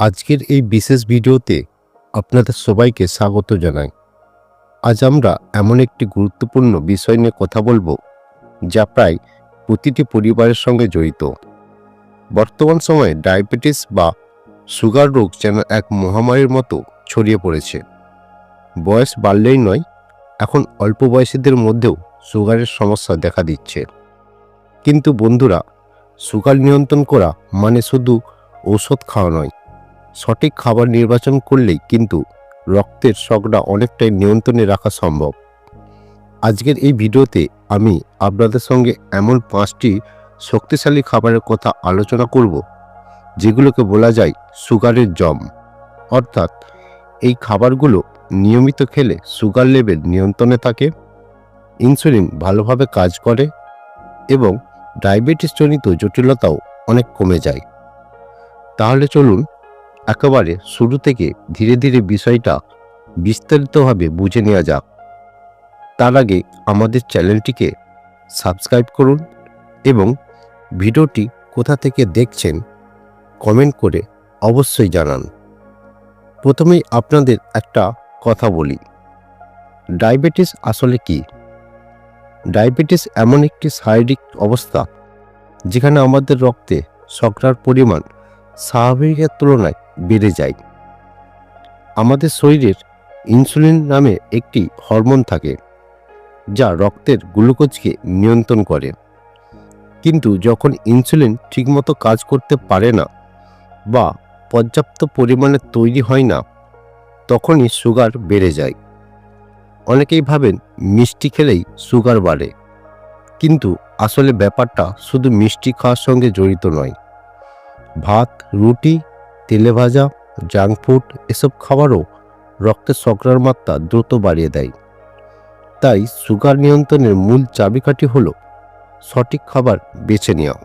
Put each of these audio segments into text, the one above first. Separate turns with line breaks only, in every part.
আজকের এই বিশেষ ভিডিওতে আপনাদের সবাইকে স্বাগত জানাই। আজ আমরা এমন একটি গুরুত্বপূর্ণ বিষয় নিয়ে কথা বলব, যা প্রায় প্রতিটি পরিবারের সঙ্গে জড়িত। বর্তমান সময়ে ডায়াবেটিস বা সুগার রোগ যেন এক মহামারীর মতো ছড়িয়ে পড়েছে। বয়স বাড়লেই নয়, এখন অল্প বয়সীদের মধ্যেও সুগারের সমস্যা দেখা দিচ্ছে। কিন্তু বন্ধুরা, সুগার নিয়ন্ত্রণ করা মানে শুধু ঔষধ খাওয়া নয় সঠিক খাবার নির্বাচন করলেই কিন্তু রক্তের শকটা অনেকটাই নিয়ন্ত্রণে রাখা সম্ভব। আজকের এই ভিডিওতে আমি আপনাদের সঙ্গে এমন পাঁচটি শক্তিশালী খাবারের কথা আলোচনা করব, যেগুলোকে বলা যায় সুগারের জম। অর্থাৎ এই খাবারগুলো নিয়মিত খেলে সুগার লেভেল নিয়ন্ত্রণে থাকে, ইনসুলিন ভালোভাবে কাজ করে এবং ডায়াবেটিসজনিত জটিলতাও অনেক কমে যায়। তাহলে চলুন একেবারে শুরু থেকে ধীরে ধীরে বিষয়টা বিস্তারিতভাবে বুঝে নেওয়া যাক। তার আগে আমাদের চ্যানেলটিকে সাবস্ক্রাইব করুন এবং ভিডিওটি কোথা থেকে দেখছেন কমেন্ট করে অবশ্যই জানান। প্রথমেই আপনাদের একটা কথা বলি। ডায়াবেটিস আসলে কি? ডায়াবেটিস এমন একটি শারীরিক অবস্থা যেখানে আমাদের রক্তে শর্করার পরিমাণ স্বাভাবিকের তুলনায় বেড়ে যায়। আমাদের শরীরের ইনসুলিন নামে একটি হরমোন থাকে, যা রক্তের গ্লুকোজকে নিয়ন্ত্রণ করে। কিন্তু যখন ইনসুলিন ঠিকমতো কাজ করতে পারে না বা পর্যাপ্ত পরিমাণে তৈরি হয় না, তখনই সুগার বেড়ে যায়। অনেকেই ভাবেন মিষ্টি খেলেই সুগার বাড়ে, কিন্তু আসলে ব্যাপারটা শুধু মিষ্টি খাওয়ার সঙ্গে জড়িত নয়। ভাত, রুটি তেলে ভাজা জাঙ্ক ফুড এসব খাবারও রক্তের শর্করার মাত্রা দ্রুত বাড়িয়ে দেয়। তাই সুগার নিয়ন্ত্রণের মূল চাবিকাঠি হলো সঠিক খাবার বেছে নেওয়া।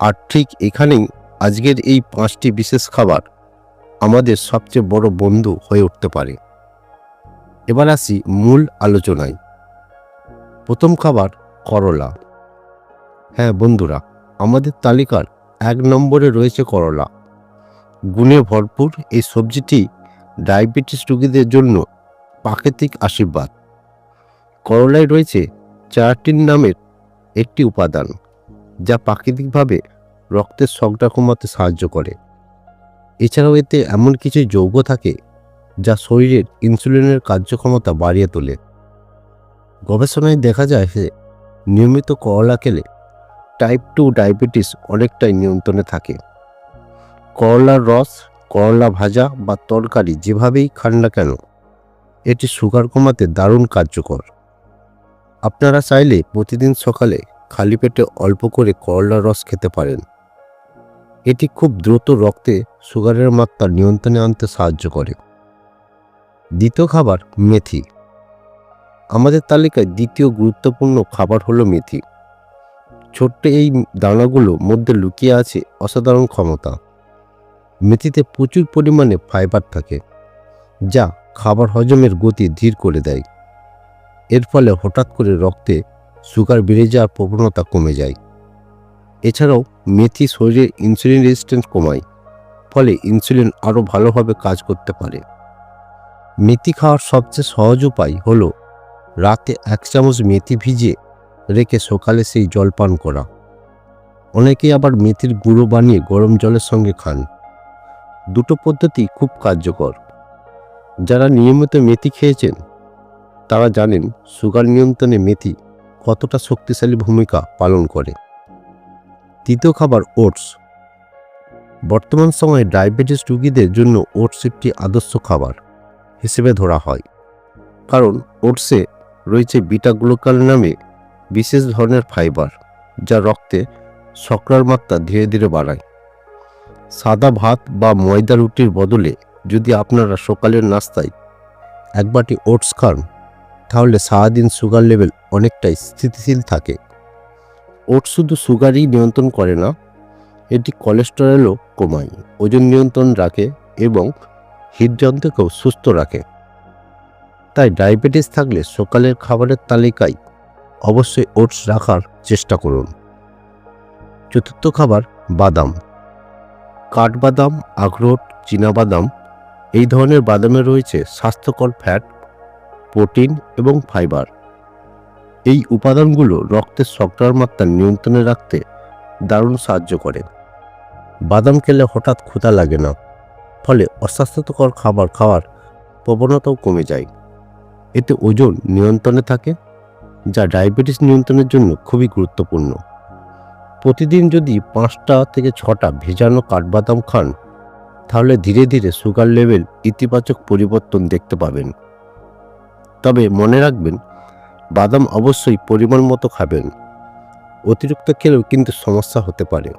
আর ঠিক এখানেই আজকের এই পাঁচটি বিশেষ খাবার আমাদের সবচেয়ে বড় বন্ধু হয়ে উঠতে পারে। এবার আসি মূল আলোচনায়। প্রথম খাবার, করলা। হ্যাঁ বন্ধুরা, আমাদের তালিকার এক নম্বরে রয়েছে করলা। গুণে ভরপুর এই সবজিটি ডায়াবেটিস রোগীদের জন্য প্রাকৃতিক আশীর্বাদ। করলায় রয়েছে চারাটিন নামের একটি উপাদান, যা প্রাকৃতিকভাবে রক্তের শকটা কমাতে সাহায্য করে। এছাড়াও এতে এমন কিছু যৌগ থাকে, যা শরীরের ইনসুলিনের কার্যক্ষমতা বাড়িয়ে তোলে। গবেষণায় দেখা যায় যে নিয়মিত করলা খেলে টাইপ টু ডায়াবেটিস অনেকটাই নিয়ন্ত্রণে থাকে। করলার রস, করলা ভাজা বা তরকারি যেভাবেই খান না কেন, এটি সুগার কমাতে দারুণ কার্যকর। আপনারা চাইলে প্রতিদিন সকালে খালি পেটে অল্প করে করলার রস খেতে পারেন। এটি খুব দ্রুত রক্তে সুগারের মাত্রা নিয়ন্ত্রণে আনতে সাহায্য করে। দ্বিতীয় খাবার মেথি। আমাদের তালিকায় দ্বিতীয় গুরুত্বপূর্ণ খাবার হলো মেথি। ছোট্ট এই দানাগুলো মধ্যে লুকিয়ে আছে অসাধারণ ক্ষমতা। মেথিতে প্রচুর পরিমাণে ফাইবার থাকে, যা খাবার হজমের গতি ধীর করে দেয়। এর ফলে হঠাৎ করে রক্তে সুগার বেড়ে যাওয়ার প্রবণতা কমে যায়। এছাড়াও মেথি শরীরের ইনসুলিন রেজিস্ট্যান্স কমায়, ফলে ইনসুলিন আরও ভালোভাবে কাজ করতে পারে। মেথি খাওয়ার সবচেয়ে সহজ উপায় হলো রাতে এক চামচ মেথি ভিজিয়ে রেখে সকালে সেই জল পান করা। অনেকেই আবার মেথির গুঁড়ো বানিয়ে গরম জলের সঙ্গে খান। দুটো পদ্ধতি খুব কার্যকর। যারা নিয়মিত মেথি খেয়েছেন, তারা জানেন সুগার নিয়ন্ত্রণে মেথি কতটা শক্তিশালী ভূমিকা পালন করে। তৃতীয় খাবার ওটস। বর্তমান সময়ে ডায়াবেটিস রোগীদের জন্য ওটস একটি আদর্শ খাবার হিসেবে ধরা হয়। কারণ ওটসে রয়েছে বিটা গ্লুকাল নামে বিশেষ ধরনের ফাইবার, যা রক্তে শর্করার মাত্রা ধীরে ধীরে বাড়ায়। সাদা ভাত বা ময়দা রুটির বদলে যদি আপনারা সকালের নাস্তায় এক বাটি ওটস খান, তাহলে সারাদিন সুগার লেভেল অনেকটাই স্থিতিশীল থাকে। ওটস শুধু সুগারই নিয়ন্ত্রণ করে না, এটি কোলেস্টেরলও কমায়, ওজন নিয়ন্ত্রণ রাখে এবং হৃদযন্ত্রকেও সুস্থ রাখে। তাই ডায়াবেটিস থাকলে সকালের খাবারের তালিকায় অবশ্যই ওটস রাখার চেষ্টা করুন। চতুর্থ খাবার বাদাম। কাঠবাদাম, আখরোট, চীনাবাদাম, এই ধরনের বাদামে রয়েছে স্বাস্থ্যকর ফ্যাট প্রোটিন এবং ফাইবার এই উপাদানগুলো রক্তের শর্করার মাত্রা নিয়ন্ত্রণে রাখতে দারুণ সাহায্য করে। বাদাম খেলে হঠাৎ ক্ষুধা লাগে না, ফলে অস্বাস্থ্যকর খাবার খাওয়ার প্রবণতাও কমে যায়। এতে ওজন নিয়ন্ত্রণে থাকে, যা ডায়াবেটিস নিয়ন্ত্রণের জন্য খুবই গুরুত্বপূর্ণ। প্রতিদিন যদি পাঁচটা থেকে ছটা ভেজানো কাঠবাদাম খান, তাহলে ধীরে ধীরে সুগার লেভেল ইতিবাচক পরিবর্তন দেখতে পাবেন। তবে মনে রাখবেন, বাদাম অবশ্যই পরিমাণ মতো খাবেন। অতিরিক্ত খেলেও কিন্তু সমস্যা হতে পারে।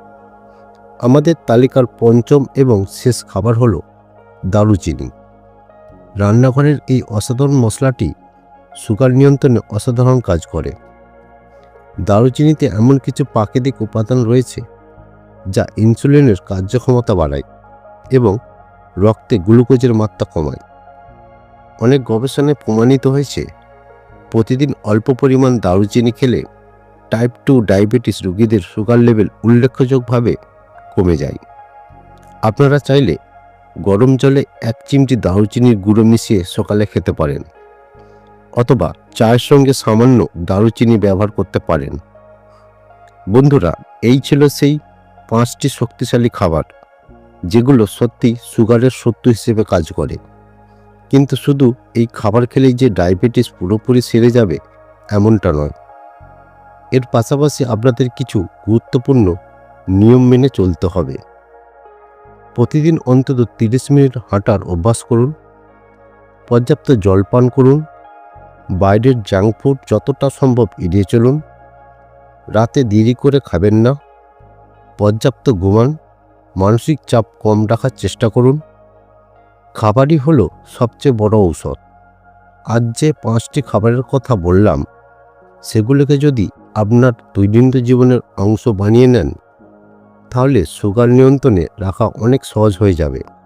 আমাদের তালিকার পঞ্চম এবং শেষ খাবার হলো দারুচিনি। রান্নাঘরের এই অসাধারণ মশলাটি সুগার নিয়ন্ত্রণে অসাধারণ কাজ করে। দারুচিনিতে এমন কিছু প্রাকৃতিক উপাদান রয়েছে যা ইনসুলিনের কার্যক্ষমতা বাড়ায় এবং রক্তে গ্লুকোজের মাত্রা কমায়। অনেক গবেষণায় প্রমাণিত হয়েছে, প্রতিদিন অল্প পরিমাণ দারুচিনি খেলে টাইপ টু ডায়াবেটিস রোগীদের সুগার লেভেল উল্লেখযোগ্যভাবে কমে যায়। আপনারা চাইলে গরম জলে এক চিমটি দারুচিনির গুঁড়ো মিশিয়ে সকালে খেতে পারেন। অথবা চায়ের সঙ্গে সামান্য দারুচিনি ব্যবহার করতে পারেন। বন্ধুরা, এই ছিল সেই পাঁচটি শক্তিশালী খাবার, যেগুলো সত্যি সুগারের শত্রু হিসেবে কাজ করে। কিন্তু শুধু এই খাবার খেলেই যে ডায়াবেটিস পুরোপুরি সেরে যাবে, এমনটা নয়। এর পাশাপাশি আপনাদের কিছু গুরুত্বপূর্ণ নিয়ম মেনে চলতে হবে। প্রতিদিন অন্তত তিরিশ মিনিট হাঁটার অভ্যাস করুন, পর্যাপ্ত জল পান করুন বাইরের জাঙ্ক ফুড যতটা সম্ভব এড়িয়ে চলুন। রাতে দেরি করে খাবেন না। পর্যাপ্ত ঘুমান। মানসিক চাপ কম রাখার চেষ্টা করুন। খাবারই হলো সবচেয়ে বড় ঔষধ। আজ যে পাঁচটি খাবারের কথা বললাম, সেগুলোকে যদি আপনার দৈনন্দিন জীবনের অংশ বানিয়ে নেন, তাহলে সুগার নিয়ন্ত্রণে রাখা অনেক সহজ হয়ে যাবে।